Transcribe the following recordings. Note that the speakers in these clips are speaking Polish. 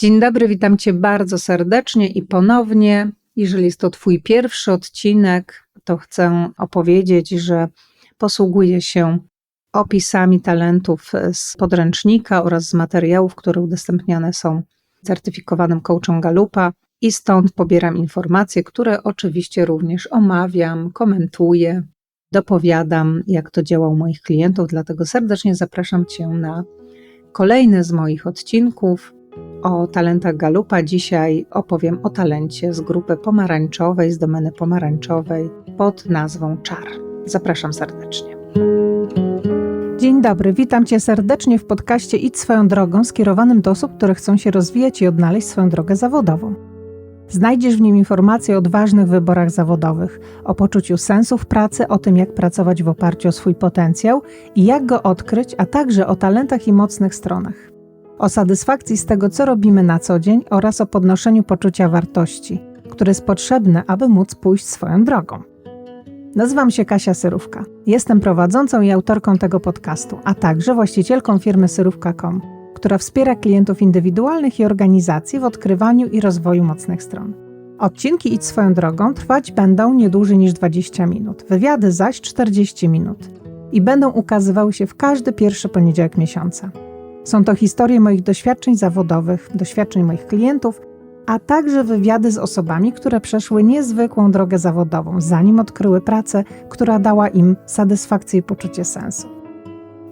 Dzień dobry, witam Cię bardzo serdecznie i ponownie. Jeżeli jest to Twój pierwszy odcinek, to chcę opowiedzieć, że posługuję się opisami talentów z podręcznika oraz z materiałów, które udostępniane są certyfikowanym coachem Galupa i stąd pobieram informacje, które oczywiście również omawiam, komentuję, dopowiadam, jak to działa u moich klientów, dlatego serdecznie zapraszam Cię na kolejny z moich odcinków o talentach Galupa. Dzisiaj opowiem o talencie z grupy pomarańczowej, z domeny pomarańczowej pod nazwą Czar. Zapraszam serdecznie. Dzień dobry, witam Cię serdecznie w podcaście Idź swoją drogą skierowanym do osób, które chcą się rozwijać i odnaleźć swoją drogę zawodową. Znajdziesz w nim informacje o odważnych wyborach zawodowych, o poczuciu sensu w pracy, o tym, jak pracować w oparciu o swój potencjał i jak go odkryć, a także o talentach i mocnych stronach. O satysfakcji z tego, co robimy na co dzień oraz o podnoszeniu poczucia wartości, które jest potrzebne, aby móc pójść swoją drogą. Nazywam się Kasia Syrówka. Jestem prowadzącą i autorką tego podcastu, a także właścicielką firmy Syrówka.com, która wspiera klientów indywidualnych i organizacji w odkrywaniu i rozwoju mocnych stron. Odcinki Idź swoją drogą trwać będą nie dłużej niż 20 minut, wywiady zaś 40 minut i będą ukazywały się w każdy pierwszy poniedziałek miesiąca. Są to historie moich doświadczeń zawodowych, doświadczeń moich klientów, a także wywiady z osobami, które przeszły niezwykłą drogę zawodową, zanim odkryły pracę, która dała im satysfakcję i poczucie sensu.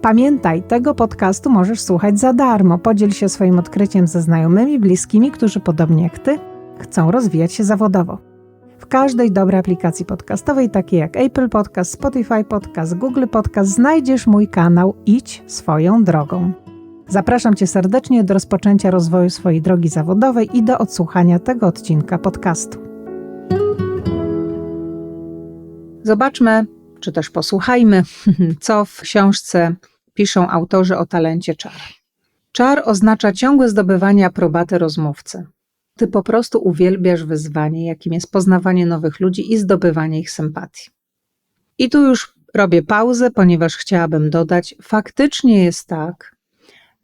Pamiętaj, tego podcastu możesz słuchać za darmo. Podziel się swoim odkryciem ze znajomymi, bliskimi, którzy podobnie jak ty chcą rozwijać się zawodowo. W każdej dobrej aplikacji podcastowej, takiej jak Apple Podcast, Spotify Podcast, Google Podcast, znajdziesz mój kanał Idź swoją drogą. Zapraszam Cię serdecznie do rozpoczęcia rozwoju swojej drogi zawodowej i do odsłuchania tego odcinka podcastu. Zobaczmy, czy też posłuchajmy, co w książce piszą autorzy o talencie czar. Czar oznacza ciągłe zdobywanie aprobaty rozmówcy. Ty po prostu uwielbiasz wyzwanie, jakim jest poznawanie nowych ludzi i zdobywanie ich sympatii. I tu już robię pauzę, ponieważ chciałabym dodać, faktycznie jest tak,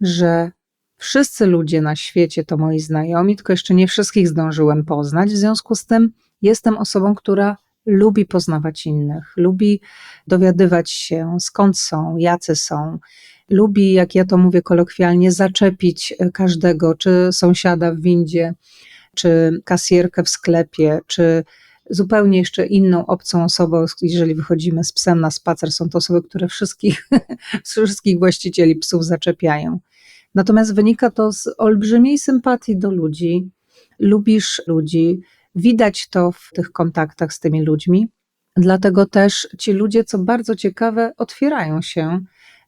że wszyscy ludzie na świecie to moi znajomi, tylko jeszcze nie wszystkich zdążyłem poznać. W związku z tym jestem osobą, która lubi poznawać innych, lubi dowiadywać się skąd są, jacy są. Lubi, jak ja to mówię kolokwialnie, zaczepić każdego, czy sąsiada w windzie, czy kasjerkę w sklepie, czy zupełnie jeszcze inną obcą osobą, jeżeli wychodzimy z psem na spacer, są to osoby, które wszystkich, wszystkich właścicieli psów zaczepiają. Natomiast wynika to z olbrzymiej sympatii do ludzi, lubisz ludzi, widać to w tych kontaktach z tymi ludźmi. Dlatego też ci ludzie, co bardzo ciekawe, otwierają się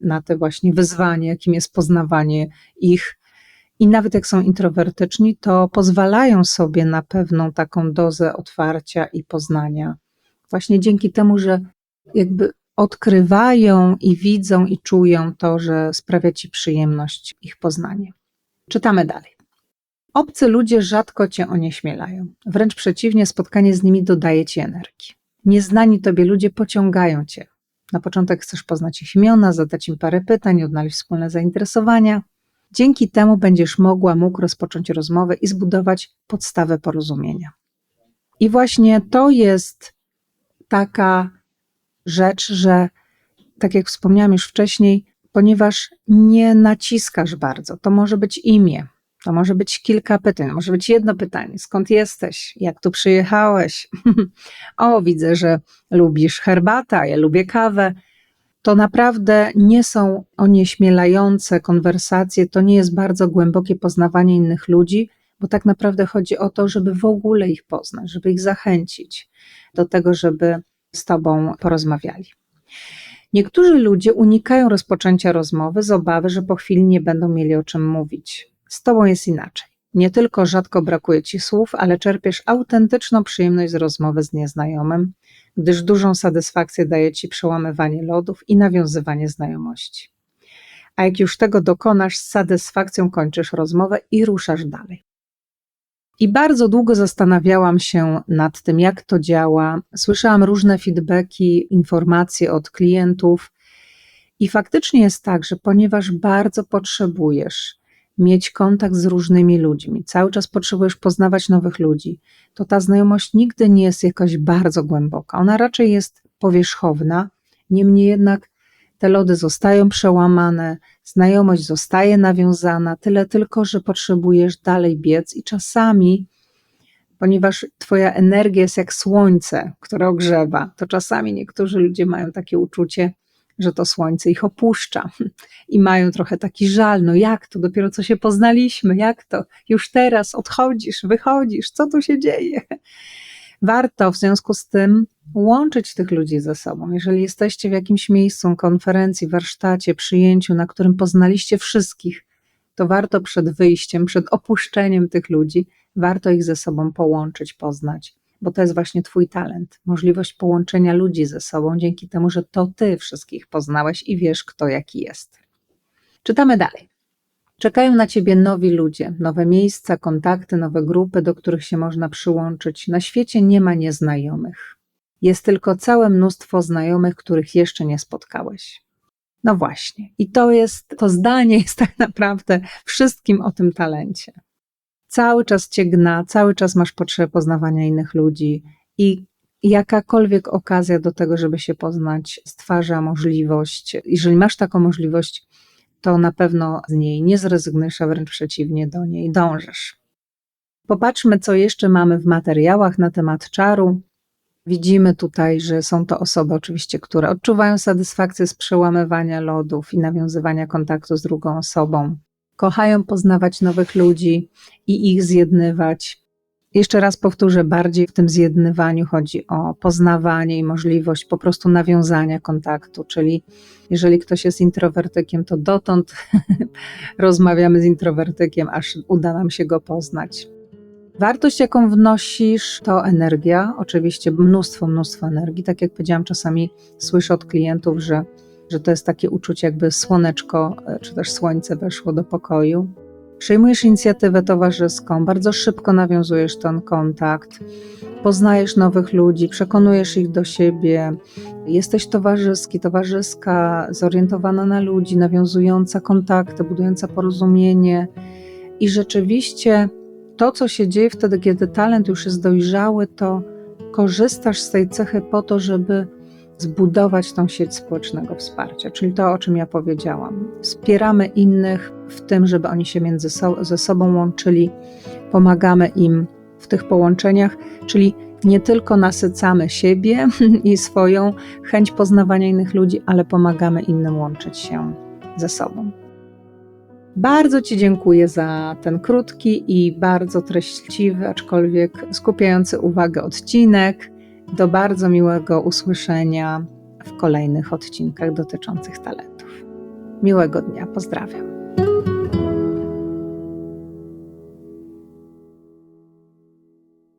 na te właśnie wyzwanie, jakim jest poznawanie ich. I nawet jak są introwertyczni, to pozwalają sobie na pewną taką dozę otwarcia i poznania. Właśnie dzięki temu, że jakby odkrywają i widzą i czują to, że sprawia ci przyjemność ich poznanie. Czytamy dalej. Obcy ludzie rzadko cię onieśmielają. Wręcz przeciwnie, spotkanie z nimi dodaje ci energii. Nieznani tobie ludzie pociągają cię. Na początek chcesz poznać ich imiona, zadać im parę pytań, odnaleźć wspólne zainteresowania. Dzięki temu będziesz mogła, mógł rozpocząć rozmowę i zbudować podstawę porozumienia. I właśnie to jest taka rzecz, że tak jak wspomniałam już wcześniej, ponieważ nie naciskasz bardzo, to może być imię, to może być kilka pytań, może być jedno pytanie: skąd jesteś? Jak tu przyjechałeś? o, widzę, że lubisz herbatę, ja lubię kawę. To naprawdę nie są onieśmielające konwersacje, to nie jest bardzo głębokie poznawanie innych ludzi, bo tak naprawdę chodzi o to, żeby w ogóle ich poznać, żeby ich zachęcić do tego, żeby z Tobą porozmawiali. Niektórzy ludzie unikają rozpoczęcia rozmowy z obawy, że po chwili nie będą mieli o czym mówić. Z Tobą jest inaczej. Nie tylko rzadko brakuje Ci słów, ale czerpiesz autentyczną przyjemność z rozmowy z nieznajomym, gdyż dużą satysfakcję daje Ci przełamywanie lodów i nawiązywanie znajomości. A jak już tego dokonasz, z satysfakcją kończysz rozmowę i ruszasz dalej. I bardzo długo zastanawiałam się nad tym, jak to działa. Słyszałam różne feedbacki, informacje od klientów, i faktycznie jest tak, że ponieważ bardzo potrzebujesz mieć kontakt z różnymi ludźmi, cały czas potrzebujesz poznawać nowych ludzi, to ta znajomość nigdy nie jest jakaś bardzo głęboka. Ona raczej jest powierzchowna, niemniej jednak te lody zostają przełamane, znajomość zostaje nawiązana, tyle tylko, że potrzebujesz dalej biec i czasami, ponieważ Twoja energia jest jak słońce, które ogrzewa, to czasami niektórzy ludzie mają takie uczucie, że to słońce ich opuszcza i mają trochę taki żal, no jak to, dopiero co się poznaliśmy, jak to, już teraz odchodzisz, wychodzisz, co tu się dzieje? Warto w związku z tym łączyć tych ludzi ze sobą. Jeżeli jesteście w jakimś miejscu, konferencji, warsztacie, przyjęciu, na którym poznaliście wszystkich, to warto przed wyjściem, przed opuszczeniem tych ludzi, warto ich ze sobą połączyć, poznać bo to jest właśnie Twój talent, możliwość połączenia ludzi ze sobą dzięki temu, że to Ty wszystkich poznałeś i wiesz, kto jaki jest. Czytamy dalej. Czekają na Ciebie nowi ludzie, nowe miejsca, kontakty, nowe grupy, do których się można przyłączyć. Na świecie nie ma nieznajomych. Jest tylko całe mnóstwo znajomych, których jeszcze nie spotkałeś. No właśnie. I to jest, to zdanie jest tak naprawdę wszystkim o tym talencie cały czas cię gna, cały czas masz potrzebę poznawania innych ludzi i jakakolwiek okazja do tego, żeby się poznać, stwarza możliwość. Jeżeli masz taką możliwość, to na pewno z niej nie zrezygnujesz, a wręcz przeciwnie, do niej dążysz. Popatrzmy, co jeszcze mamy w materiałach na temat czaru. Widzimy tutaj, że są to osoby oczywiście, które odczuwają satysfakcję z przełamywania lodów i nawiązywania kontaktu z drugą osobą kochają poznawać nowych ludzi i ich zjednywać. Jeszcze raz powtórzę, bardziej w tym zjednywaniu chodzi o poznawanie i możliwość po prostu nawiązania kontaktu, czyli jeżeli ktoś jest introwertykiem, to dotąd rozmawiamy z introwertykiem, aż uda nam się go poznać. Wartość, jaką wnosisz, to energia, oczywiście mnóstwo, mnóstwo energii. Tak jak powiedziałam, czasami słyszę od klientów, że że to jest takie uczucie, jakby słoneczko e, czy też słońce weszło do pokoju. Przejmujesz inicjatywę towarzyską, bardzo szybko nawiązujesz ten kontakt, poznajesz nowych ludzi, przekonujesz ich do siebie, jesteś towarzyski, towarzyska, zorientowana na ludzi, nawiązująca kontakty, budująca porozumienie. I rzeczywiście to, co się dzieje wtedy, kiedy talent już jest dojrzały, to korzystasz z tej cechy po to, żeby zbudować tą sieć społecznego wsparcia, czyli to, o czym ja powiedziałam. Wspieramy innych w tym, żeby oni się między so ze sobą łączyli, pomagamy im w tych połączeniach, czyli nie tylko nasycamy siebie i swoją chęć poznawania innych ludzi, ale pomagamy innym łączyć się ze sobą. Bardzo Ci dziękuję za ten krótki i bardzo treściwy, aczkolwiek skupiający uwagę odcinek. Do bardzo miłego usłyszenia w kolejnych odcinkach dotyczących talentów. Miłego dnia, pozdrawiam.